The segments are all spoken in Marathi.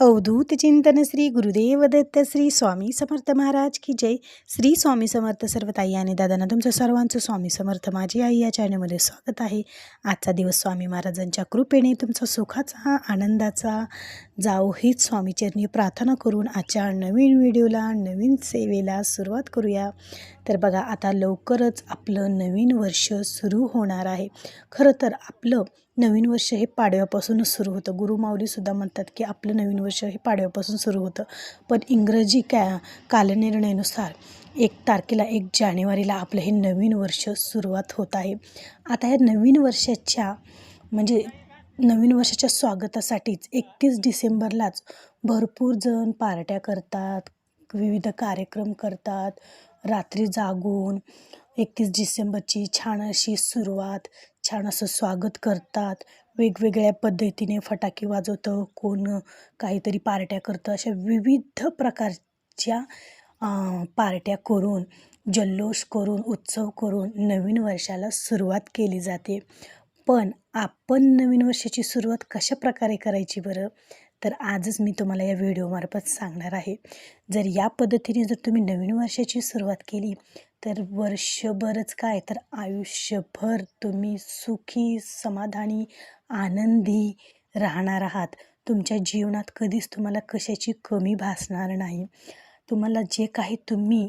अवधूत चिंतन श्री गुरुदेव दत्त श्री स्वामी समर्थ महाराज की जय. श्री स्वामी समर्थ सर्व ताई आणि दादांना तुमचं सर्वांचं स्वामी समर्थ माझी आई या चॅनलमध्ये स्वागत आहे. आजचा दिवस स्वामी महाराजांच्या कृपेने तुमचा सुखाचा आनंदाचा जाओ हीच स्वामीचरणी प्रार्थना करून आजच्या नवीन व्हिडिओला नवीन सेवेला सुरुवात करूया. तर बघा आता लवकरच आपलं नवीन वर्ष सुरू होणार आहे. खरं तर आपलं नवीन वर्ष हे पाडव्यापासूनच सुरू होतं. गुरुमाऊलीसुद्धा म्हणतात की आपलं नवीन वर्ष हे पाडव्यापासून सुरू होतं. पण इंग्रजी कॅ कालनिर्णयानुसार एक तारखेला एक जानेवारीला आपलं हे नवीन वर्ष सुरुवात होत आहे. आता ह्या नवीन वर्षाच्या म्हणजे नवीन वर्षाच्या स्वागतासाठीच एकतीस डिसेंबरलाच भरपूर जण पार्ट्या करतात विविध कार्यक्रम करतात. रात्री जागून एकतीस डिसेंबरची छान अशी सुरुवात छान असं स्वागत करतात. वेगवेगळ्या पद्धतीने फटाके वाजवतं कोण काहीतरी पार्ट्या करतं अशा विविध प्रकारच्या पार्ट्या करून जल्लोष करून उत्सव करून नवीन वर्षाला सुरुवात केली जाते. पण आपण नवीन वर्षाची सुरुवात कशा प्रकारे करायची बरं? तर आजच मी तुम्हाला या व्हिडिओमार्फत सांगणार आहे. जर या पद्धतीने जर तुम्ही नवीन वर्षाची सुरुवात केली तर वर्षभरच काय? तर आयुष्यभर तुम्ही सुखी समाधानी आनंदी राहणार आहात. तुमच्या जीवनात कधीच तुम्हाला कशाची कमी भासणार नाही. तुम्हाला जे काही तुम्ही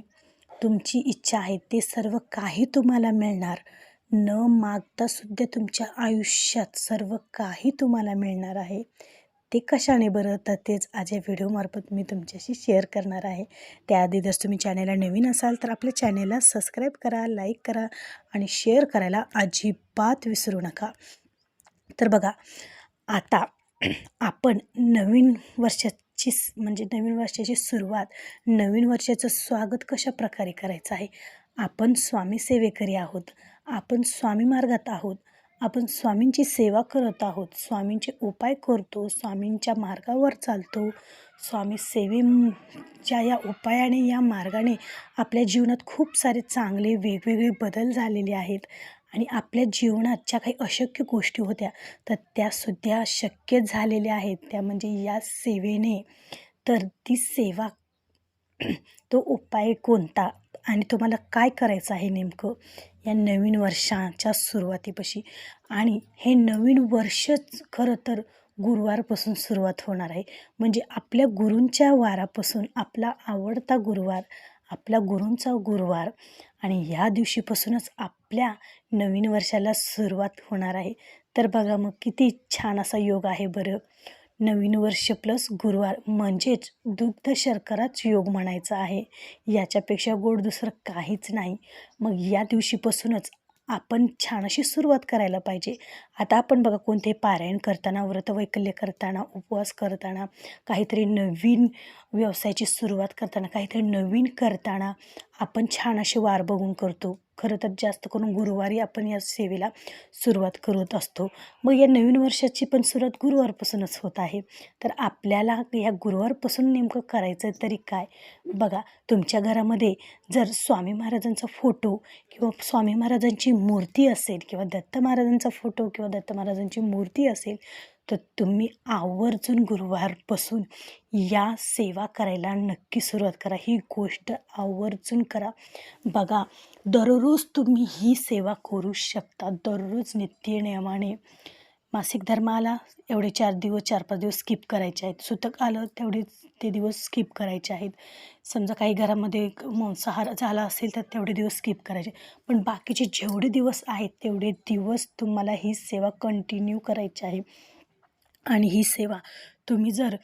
तुमची इच्छा आहे ते सर्व काही तुम्हाला मिळणार. न मागतासुद्धा तुमच्या आयुष्यात सर्व काही तुम्हाला मिळणार आहे. ते कशाने बरं? तर तेच आज या व्हिडिओमार्फत मी तुमच्याशी शेअर करणार आहे. त्याआधी जर तुम्ही चॅनेलला नवीन असाल तर आपल्या चॅनेलला सबस्क्राईब करा लाईक करा आणि शेअर करायला अजिबात विसरू नका. तर बघा आता आपण नवीन वर्षाची म्हणजे नवीन वर्षाची सुरुवात नवीन वर्षाचं स्वागत कशा प्रकारे करायचं आहे? आपण स्वामी सेवेकरी आहोत. आपण स्वामी मार्गात आहोत. आपण स्वामींची सेवा करत आहोत स्वामींचे उपाय करतो स्वामींच्या मार्गावर चालतो. स्वामी सेवेच्या या उपायाने या मार्गाने आपल्या जीवनात खूप सारे चांगले वेगवेगळे बदल झालेले आहेत आणि आपल्या जीवनात ज्या काही अशक्य गोष्टी होत्या तर त्यासुद्धा शक्य झालेल्या आहेत. त्या म्हणजे या सेवेने. तर ती सेवा तो उपाय कोणता आणि तुम्हाला काय करायचं आहे नेमकं? या नवीन वर्षाच्या सुरुवातीपाशी. आणि हे नवीन वर्षच खरं तर गुरुवारपासून सुरुवात होणार आहे. म्हणजे आपल्या गुरूंच्या वारापासून आपला आवडता गुरुवार आपला गुरूंचा गुरुवार आणि ह्या दिवशीपासूनच आपल्या नवीन वर्षाला सुरुवात होणार आहे. तर बघा मग किती छान असा योग आहे बरं. नवीन वर्ष प्लस गुरुवार म्हणजेच दुग्ध शर्कराच योग म्हणायचा आहे. याच्यापेक्षा गोड दुसरं काहीच नाही. मग या दिवशीपासूनच आपण छान अशी सुरुवात करायला पाहिजे. आता आपण बघा कोणते पारायण करताना व्रतवैकल्य करताना उपवास करताना काहीतरी नवीन व्यवसायाची सुरुवात करताना काहीतरी नवीन करताना आपण छान असे वार बघून करतो. खरं तर जास्त करून गुरुवारी आपण या सेवेला सुरुवात करत असतो. मग या नवीन वर्षाची पण सुरुवात गुरुवारपासूनच होत आहे. तर आपल्याला या गुरुवारपासून नेमकं करायचं तरी काय? बघा तुमच्या घरामध्ये जर स्वामी महाराजांचा फोटो किंवा स्वामी महाराजांची मूर्ती असेल किंवा दत्त महाराजांचा फोटो किंवा दत्त महाराजांची मूर्ती असेल तर तुम्ही आवर्जून गुरुवारपासून या सेवा करायला नक्की सुरुवात करा. ही गोष्ट आवर्जून करा. बघा दररोज तुम्ही ही सेवा करू शकता. दररोज नित्य नियमाने मासिक धर्म आला एवढे चार दिवस चार पाच दिवस स्किप करायचे आहेत. सुतक आलं तेवढे ते दिवस स्किप करायचे आहेत. समजा काही घरामध्ये मांसाहार झाला असेल तर तेवढे दिवस स्किप करायचे. पण बाकीचे जेवढे दिवस आहेत तेवढे दिवस तुम्हाला ही सेवा कंटिन्यू करायची आहे. आणि ही सेवा तुम्ही जर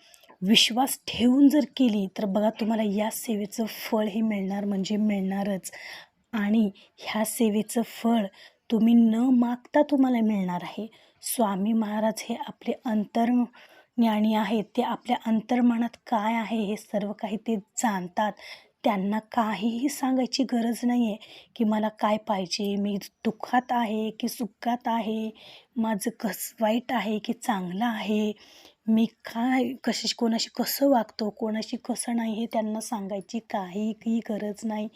विश्वास ठेवून जर केली तर बघा तुम्हाला या सेवेचं फळ हे मिळणार म्हणजे मिळणारच. आणि ह्या सेवेचं फळ तुम्ही न मागता तुम्हाला मिळणार आहे. स्वामी महाराज हे आपले अंतर ज्ञानी आहेत. ते आपल्या अंतर्मनात काय आहे हे सर्व काही ते जाणतात. त्यांना काहीही सांगायची गरज नाही आहे की मला काय पाहिजे मी दुःखात आहे की सुखात आहे माझं कस वाईट आहे की चांगलं आहे. मी काय कशी कोणाशी कसं वागतो कोणाशी कसं नाही हे त्यांना सांगायची काहीही गरज नाही.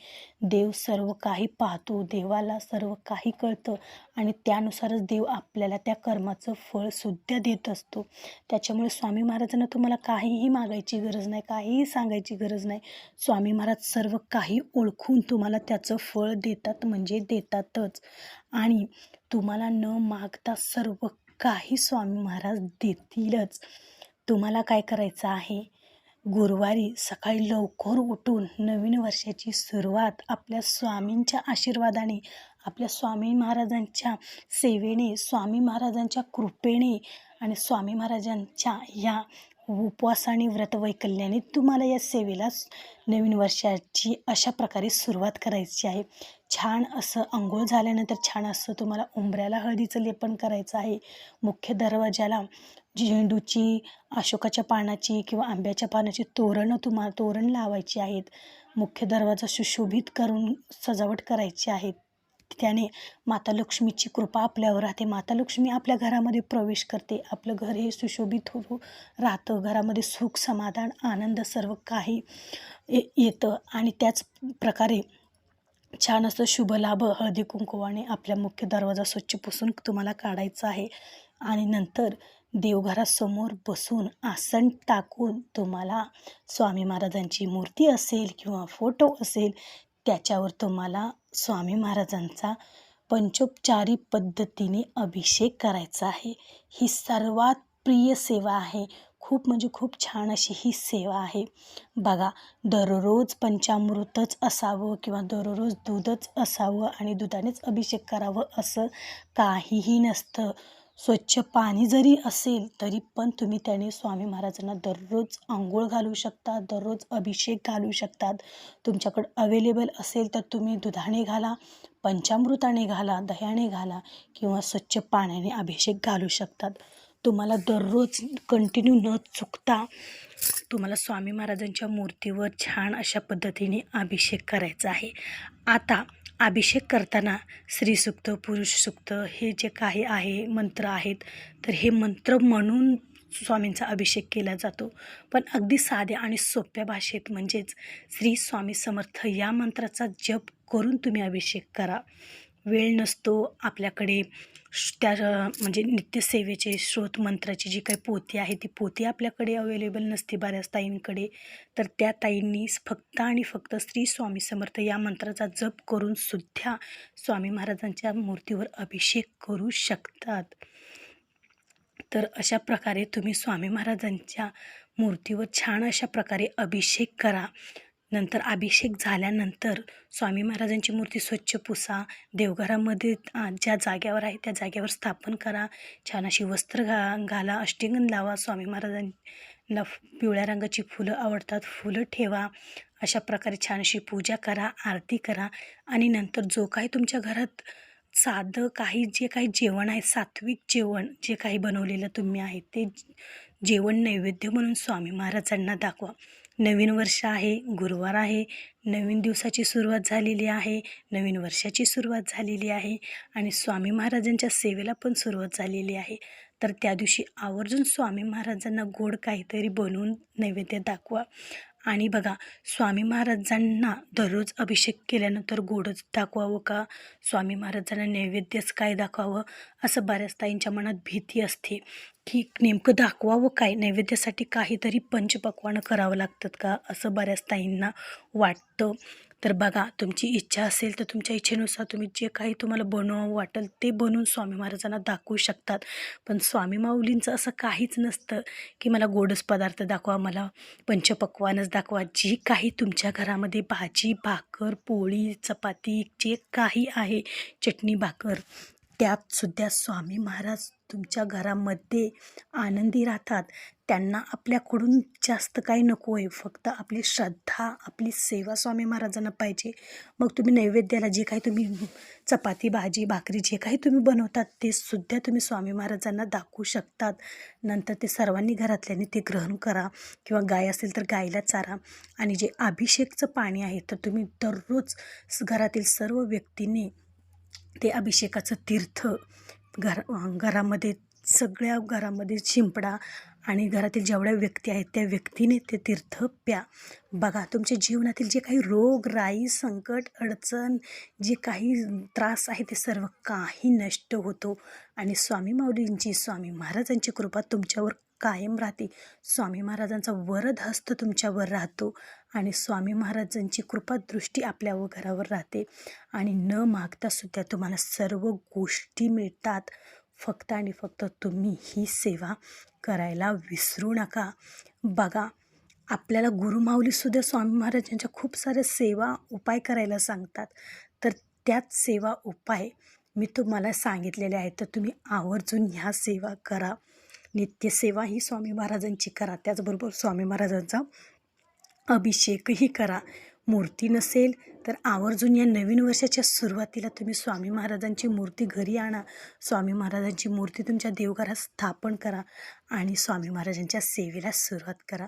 देव सर्व काही पाहतो देवाला सर्व काही कळतं आणि त्यानुसारच देव आपल्याला त्या कर्माचं फळसुद्धा देत असतो. त्याच्यामुळे स्वामी महाराजांना तुम्हाला काहीही मागायची गरज नाही काहीही सांगायची गरज नाही. स्वामी महाराज सर्व काही ओळखून तुम्हाला त्याचं फळ देतात म्हणजे देतातच. आणि तुम्हाला न मागता सर्व काही स्वामी महाराज देतीलच. तुम्हाला काय करायचं आहे? गुरुवारी सकाळी लवकर उठून नवीन वर्षाची सुरुवात आपल्या स्वामींच्या आशीर्वादाने आपल्या स्वामी महाराजांच्या सेवेने स्वामी महाराजांच्या कृपेने आणि स्वामी महाराजांच्या या उपवास आणि व्रतवैकल्याने तुम्हाला या सेवेला नवीन वर्षाची अशा प्रकारे सुरुवात करायची आहे. छान असं आंघोळ झाल्यानंतर छान असं तुम्हाला उंबऱ्याला हळदीचं लेपन करायचं आहे. मुख्य दरवाजाला झेंडूची अशोकाच्या पानाची किंवा आंब्याच्या पानाची तोरणं तुम्हाला तोरण लावायची आहेत. मुख्य दरवाजा सुशोभित करून सजावट करायची आहे. त्याने माता लक्ष्मीची कृपा आपल्यावर राहते. माता लक्ष्मी आपल्या घरामध्ये प्रवेश करते. आपलं घर हे सुशोभित हो, हो राहतं. घरामध्ये सुख समाधान आनंद सर्व काही ये येतं. आणि त्याच प्रकारे छान असं शुभ लाभ हळदी कुंकवाने आपल्या मुख्य दरवाजा स्वच्छ पुसून तुम्हाला काढायचा आहे. आणि नंतर देवघरासमोर बसून आसन टाकून तुम्हाला स्वामी महाराजांची मूर्ती असेल किंवा फोटो असेल त्याच्यावर तुम्हाला स्वामी महाराजांचा पंचोपचारी पद्धतीने अभिषेक करायचा आहे. ही सर्वात प्रिय सेवा आहे. खूप म्हणजे खूप छान अशी ही सेवा आहे. बघा दररोज पंचामृतच असावं किंवा दररोज दूधच असावं आणि दुधानेच अभिषेक करावं असं काहीही नसतं. स्वच्छ पाणी जरी असेल तरी पण तुम्ही त्याने स्वामी महाराजांना दररोज आंघोळ घालू शकता दररोज अभिषेक घालू शकतात. तुमच्याकडं अवेलेबल असेल तर तुम्ही दुधाने घाला पंचामृताने घाला दह्याने घाला किंवा स्वच्छ पाण्याने अभिषेक घालू शकतात. तुम्हाला दररोज कंटिन्यू न चुकता तुम्हाला स्वामी महाराजांच्या मूर्तीवर छान अशा पद्धतीने अभिषेक करायचा आहे. आता अभिषेक करताना स्त्रीसुक्त पुरुषसुक्त हे जे काही आहे मंत्र आहेत तर हे मंत्र म्हणून स्वामींचा अभिषेक केला जातो. पण अगदी साध्या आणि सोप्या भाषेत म्हणजेच श्री स्वामी समर्थ या मंत्राचा जप करून तुम्ही अभिषेक करा. वेळ नसतो आपल्याकडे. त्या म्हणजे नित्यसेवेचे स्रोत मंत्राची जी काही पोती आहे ती पोती आपल्याकडे अवेलेबल नसते बऱ्याच ताईंकडे. तर त्या ताईंनी फक्त आणि फक्त श्री स्वामी समर्थ या मंत्राचा जप करून सुद्धा स्वामी महाराजांच्या मूर्तीवर अभिषेक करू शकतात. तर अशा प्रकारे तुम्ही स्वामी महाराजांच्या मूर्तीवर छान अशा प्रकारे अभिषेक करा. नंतर अभिषेक झाल्यानंतर स्वामी महाराजांची मूर्ती स्वच्छ पुसा देवघरामध्ये ज्या जाग्यावर आहे त्या जाग्यावर स्थापन करा. छान अशी वस्त्र घा घाला अष्टिंगन लावा. स्वामी महाराजांना पिवळ्या रंगाची फुलं आवडतात. फुलं ठेवा. अशा प्रकारे छान अशी पूजा करा आरती करा. आणि नंतर जो काही तुमच्या घरात साधं काही जे काही जेवण आहे सात्विक जेवण जे काही बनवलेलं तुम्ही आहे ते जेवण नैवेद्य म्हणून स्वामी महाराजांना दाखवा. नवीन वर्ष आहे गुरुवार आहे नवीन दिवसाची सुरुवात झालेली आहे नवीन वर्षाची सुरुवात झालेली आहे आणि स्वामी महाराजांच्या सेवेला पण सुरुवात झालेली आहे. तर त्या दिवशी आवर्जून स्वामी महाराजांना गोड काहीतरी बनवून नैवेद्य दाखवा. आणि बघा स्वामी महाराजांना दररोज अभिषेक केल्यानंतर गोडच दाखवावं का? स्वामी महाराजांना नैवेद्यच काय दाखवावं? असं बऱ्याच ताईंच्या मनात भीती असते. की नेमकं दाखवावं काय? नैवेद्यासाठी काहीतरी पंचपक्वानं करावं लागतात का? असं बऱ्याच ताईंना वाटतं. तर बघा तुमची इच्छा असेल तर तुमच्या इच्छेनुसार तुम्ही जे काही तुम्हाला बनवावं वाटेल ते बनवून स्वामी महाराजांना दाखवू शकतात. पण स्वामी माऊलींचं असं काहीच नसतं की मला गोडच पदार्थ दाखवा मला पंचपक्वानच दाखवा. जी काही तुमच्या घरामध्ये भाजी भाकर पोळी चपाती जे काही आहे चटणी भाकर त्यातसुद्धा स्वामी महाराज तुमच्या घरामध्ये आनंदी राहतात. त्यांना आपल्याकडून जास्त काही नको आहे. फक्त आपली श्रद्धा आपली सेवा स्वामी महाराजांना पाहिजे. मग तुम्ही नैवेद्याला जे काही तुम्ही चपाती भाजी भाकरी जे काही तुम्ही बनवतात ते सुद्धा तुम्ही स्वामी महाराजांना दाखवू शकतात. नंतर ते सर्वांनी घरातल्याने ते ग्रहण करा किंवा गाय असेल तर गायला चारा. आणि जे अभिषेकचं पाणी आहे तर तुम्ही दररोज घरातील सर्व व्यक्तींनी ते अभिषेकाचं तीर्थ. घर घरामध्ये सगळ्या घरामध्ये शिंपडा आणि घरातील जेवढ्या व्यक्ती आहेत त्या व्यक्तीने ते तीर्थ प्या. बघा तुमच्या जीवनातील जे काही रोग राई संकट अडचण जे काही त्रास आहे ते सर्व काही नष्ट होतो. आणि स्वामी माऊलींची स्वामी महाराजांची कृपा तुमच्यावर कायम राहते. स्वामी महाराजांचा वरद हस्त तुमच्यावर राहतो. आणि स्वामी महाराजांची कृपादृष्टी आपल्या व घरावर राहते. आणि न मागता सुद्धा तुम्हाला सर्व गोष्टी मिळतात. फक्त आणि फक्त तुम्ही ही सेवा करायला विसरू नका. बघा आपल्याला गुरुमाऊलीसुद्धा स्वामी महाराजांच्या खूप साऱ्या सेवा उपाय करायला सांगतात. तर त्याच सेवा उपाय मी तुम्हाला सांगितलेले आहेत. तर तुम्ही आवर्जून ह्या सेवा करा. नित्यसेवा ही स्वामी महाराजांची करा. त्याचबरोबर स्वामी महाराजांचा अभिषेकही करा. मूर्ती नसेल तर आवर्जून या नवीन वर्षाच्या सुरुवातीला तुम्ही स्वामी महाराजांची मूर्ती घरी आणा. स्वामी महाराजांची मूर्ती तुमच्या देवघरात स्थापन करा आणि स्वामी महाराजांच्या सेवेला सुरुवात करा.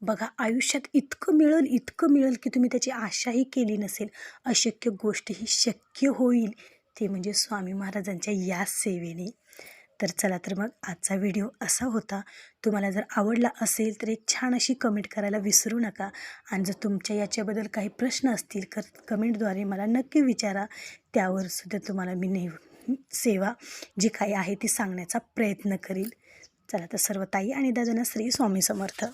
बघा आयुष्यात इतकं मिळेल इतकं मिळेल की तुम्ही त्याची आशाही केली नसेल. अशक्य गोष्ट ही शक्य होईल. ते म्हणजे स्वामी महाराजांच्या या सेवेने. तर चला तर मग आजचा व्हिडिओ असा होता. तुम्हाला जर आवडला असेल तर एक छान अशी कमेंट करायला विसरू नका. आणि जर तुमच्या याच्याबद्दल काही प्रश्न असतील तर कमेंटद्वारे मला नक्की विचारा. त्यावर सुद्धा तुम्हाला मी नेह सेवा जी काही आहे ती सांगण्याचा प्रयत्न करील. चला तर सर्व ताई आणि दादांना श्री स्वामी समर्थ.